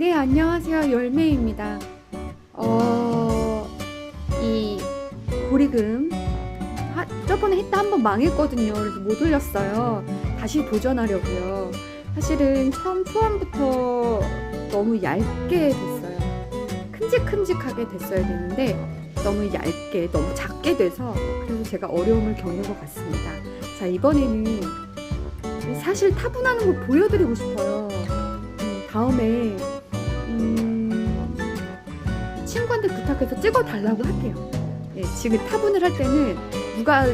네, 안녕하세요. 열매입니다. 어, 이 보리금 하, 저번에 했다 한 번 망했거든요. 그래서 못 올렸어요. 다시 도전하려고요. 사실은 처음 초반부터 너무 얇게 됐어요. 큼직큼직하게 됐어야 되는데 너무 얇게, 너무 작게 돼서 그래서 제가 어려움을 겪는 것 같습니다. 자, 이번에는 사실 타분하는 거 보여드리고 싶어요. 음, 다음에 부탁해서 찍어달라고 할게요. 네, 지금 타분을 할 때는 누가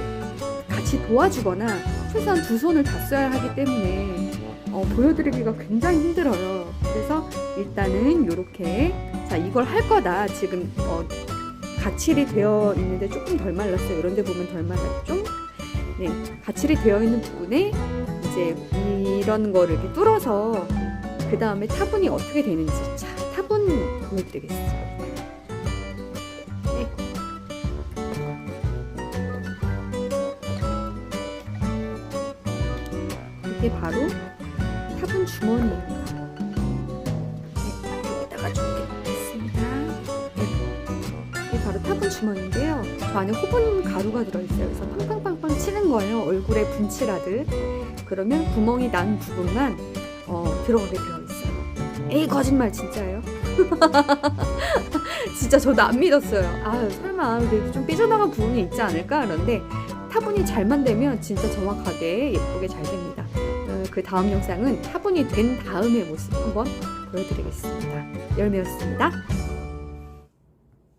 같이 도와주거나 최소한 두 손을 다 써야 하기 때문에 어, 보여드리기가 굉장히 힘들어요. 그래서 일단은 이렇게 자 이걸 할 거다 지금 어, 가칠이 되어 있는데 조금 덜 말랐어요. 이런데 보면 덜 말랐죠? 네, 가칠이 되어 있는 부분에 이제 이런 거를 이렇게 뚫어서 그 다음에 타분이 어떻게 되는지 자 타분 보여드리겠습니다. 이게 바로 타분 주머니입니다. 네, 여기다가 좀 넣겠습니다. 네. 바로 타분 주머니인데요. 저 안에 호분 가루가 들어있어요. 그래서 팡팡팡팡 치는 거예요. 얼굴에 분칠하듯. 그러면 구멍이 난 부분만 어, 들어가게 되어 있어요. 에이 거짓말 진짜예요? 진짜 저도 안 믿었어요. 아유 설마 좀 삐져나간 부분이 있지 않을까 그런데 타분이 잘만 되면 진짜 정확하게 예쁘게 잘 됩니다. 어, 그 다음 영상은 타분이 된 다음의 모습 한번 보여드리겠습니다. 열매였습니다.